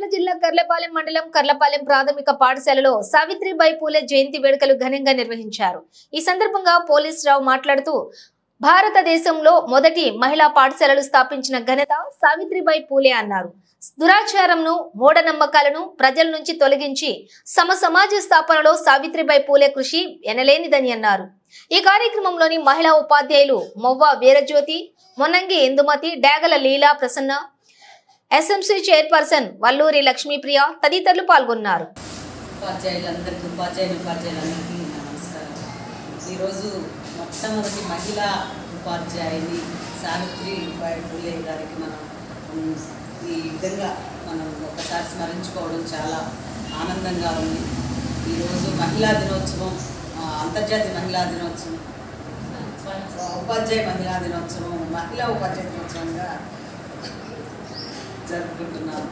బాపట్ల జిల్లా కర్లపాలెం మండలం కర్లపాలెం ప్రాథమిక పాఠశాలలో సావిత్రిబాయి పూలే జయంతి వేడుకలు ఘనంగా నిర్వహించారు. ఈ సందర్భంగా పోలీస్ రావు మాట్లాడుతూ భారతదేశంలో మొదటి మహిళా పాఠశాలలు స్థాపించిన ఘనత సావిత్రిబాయి పూలే అన్నారు. దురాచారంను మూఢనమ్మకాలను ప్రజల నుంచి తొలగించి సమ సమాజ స్థాపనలో సావిత్రిబాయి పూలే కృషి ఎనలేనిదని అన్నారు. ఈ కార్యక్రమంలోని మహిళా ఉపాధ్యాయులు Movva Veerajyothi Monnangi Indumathi Dagala Leela Prasanna S M C chairperson Valluri Lakshmipriya తదితరులు పాల్గొన్నారు. ఉపాధ్యాయులందరికీ ఉపాధ్యాయులు ఉపాధ్యాయులందరికీ నమస్కారం. ఈరోజు మొట్టమొదటి మహిళా ఉపాధ్యాయుని సావిత్రి బాయి పూలే గారికి మనం ఈ విధంగా మనం ఒకసారి స్మరించుకోవడం చాలా ఆనందంగా ఉంది. ఈరోజు మహిళా దినోత్సవం అంతర్జాతీయ మహిళా దినోత్సవం ఉపాధ్యాయ మహిళా దినోత్సవం మహిళా ఉపాధ్యాయ దినోత్సవంగా జరుపుకుంటున్నాము.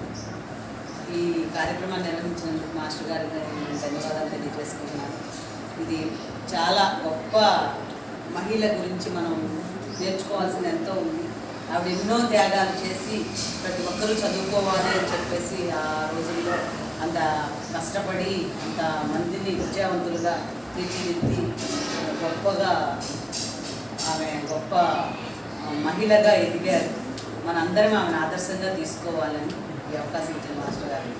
ఈ కార్యక్రమాన్ని నిర్వహించినందుకు మాస్టర్ గారికి ధన్యవాదాలు తెలియజేసుకుంటున్నాను. ఇది చాలా గొప్ప మహిళ గురించి మనం నేర్చుకోవాల్సింది ఎంతో ఉంది. ఆవిడ ఎన్నో త్యాగాలు చేసి ప్రతి ఒక్కరూ చదువుకోవాలి అని చెప్పేసి ఆ రోజుల్లో అంత కష్టపడి అంత మందిని విద్యావంతులుగా తీర్చిదిద్ది గొప్పగా ఆమె గొప్ప మహిళగా ఎదిగారు. మనందరం ఆమెను ఆదర్శంగా తీసుకోవాలని ఈ అవకాశం ఇచ్చిన మాస్టర్ గారు.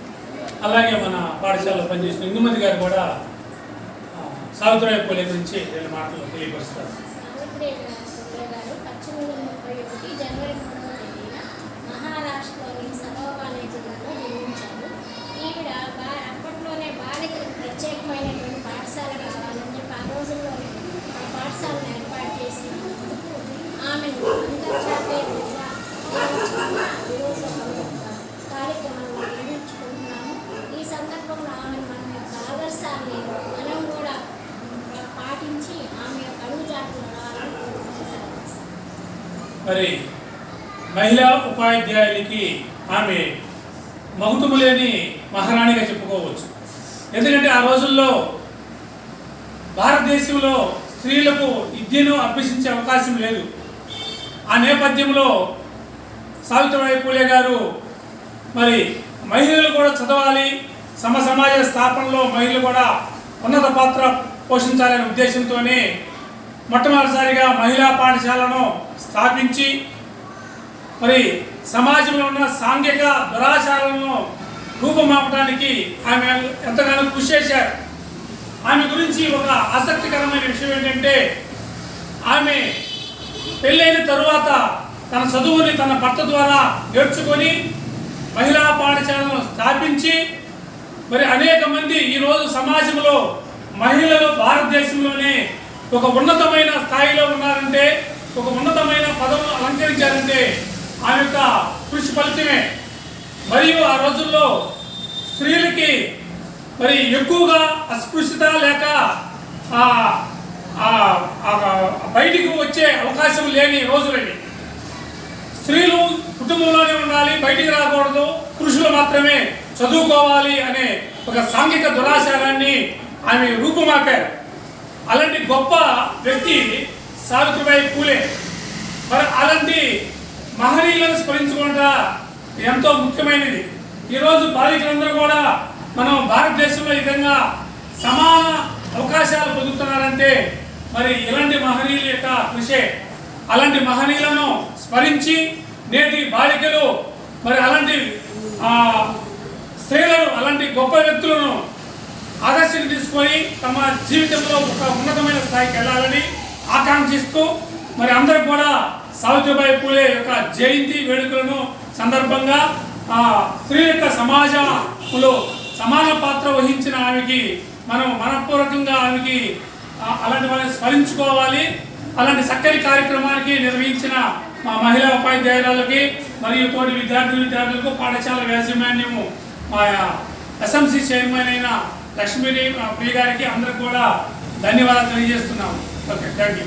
అలాగే మన పాఠశాలలో పనిచేసిన ఇందుమతి గారు కూడా ఆ, సావిత్రిబాయి పూలే గురించి రెండు మాటలు తెలియపరుస్తారు. జనవరి రూపం సందర్భంలో మన ఆదర్శాన్ని మనం కూడా పాటించి ఆమె మరి మహిళా ఉపాధ్యాయులకి ఆమె మగుతుము లేని మహారాణిగా చెప్పుకోవచ్చు. ఎందుకంటే ఆ రోజుల్లో భారతదేశంలో స్త్రీలకు విద్యను అభ్యసించే అవకాశం లేదు. ఆ నేపథ్యంలో సావిత్రిబాయి పూలే గారు మరి మహిళలు కూడా చదవాలి సమ సమాజ స్థాపనలో మహిళలు కూడా ఉన్నత పాత్ర పోషించాలనే ఉద్దేశంతోనే మొట్టమొదటిసారిగా మహిళా పాఠశాలను స్థాపించి మరి సమాజంలో ఉన్న సాంఘిక దురాచారాలను రూపుమాపడానికి ఆమె ఎంతగానో కృషి చేశారు. ఆమె గురించి ఒక ఆసక్తికరమైన విషయం ఏంటంటే ఆమె పెళ్ళైన తరువాత తన చదువుని తన భర్త ద్వారా నేర్చుకొని మహిళా పాఠశాలను స్థాపించి మరి అనేక మంది ఈరోజు సమాజంలో మహిళలు భారతదేశంలోనే ఒక ఉన్నతమైన స్థాయిలో ఉన్నారంటే ఒక ఉన్నతమైన పదవులు అలంకరించారంటే ఆమె యొక్క కృషి ఫలితమే. మరియు ఆ రోజుల్లో స్త్రీలకి మరి ఎక్కువగా అస్పృశ్యత లేక ఆ, బయటికి వచ్చే అవకాశం లేని రోజులవి స్త్రీలు కుటుంబంలోనే ఉండాలి బయటికి రాకూడదు పురుషులు మాత్రమే. చదువుకోవాలి అనే ఒక సాంఘిక దురాచారాన్ని ఆమె రూపుమాపారు. అలాంటి గొప్ప వ్యక్తి సావిత్రిబాయి పూలే. మరి అలాంటి మహనీయులను స్మరించుకుంటా ఎంతో ముఖ్యమైనది. ఈరోజు బాలికలందరూ కూడా మనం భారతదేశంలో ఈ విధంగా సమాన అవకాశాలు పొందుతున్నారంటే మరి ఇలాంటి మహనీయుల యొక్క కృషే. అలాంటి మహనీయులను స్మరించి నేటి బాలికలు మరి అలాంటి స్త్రీలను అలాంటి గొప్ప వ్యక్తులను ఆదర్శం తీసుకొని తమ జీవితంలో ఒక ఉన్నతమైన స్థాయికి వెళ్ళాలని ఆకాంక్షిస్తూ మరి అందరూ కూడా సావిత్రిబాయి పూలే యొక్క జయంతి వేడుకలను సందర్భంగా ఆ స్త్రీ యొక్క సమాజంలో సమాన పాత్ర వహించిన ఆమెకి మనం మనపూర్వకంగా ఆమెకి అలాంటి వాళ్ళని స్మరించుకోవాలి. అలాంటి చక్కని కార్యక్రమానికి నిర్వహించిన మా మహిళా ఉపాధ్యాయురాలకి మరియు తోటి విద్యార్థి విద్యార్థులకు పాఠశాల యాజమాన్యము మా ఎస్ఎంసీ చైర్మన్ అయిన లక్ష్మీ ప్రియ గారికి అందరికి కూడా ధన్యవాదాలు తెలియజేస్తున్నాము. Okay thank you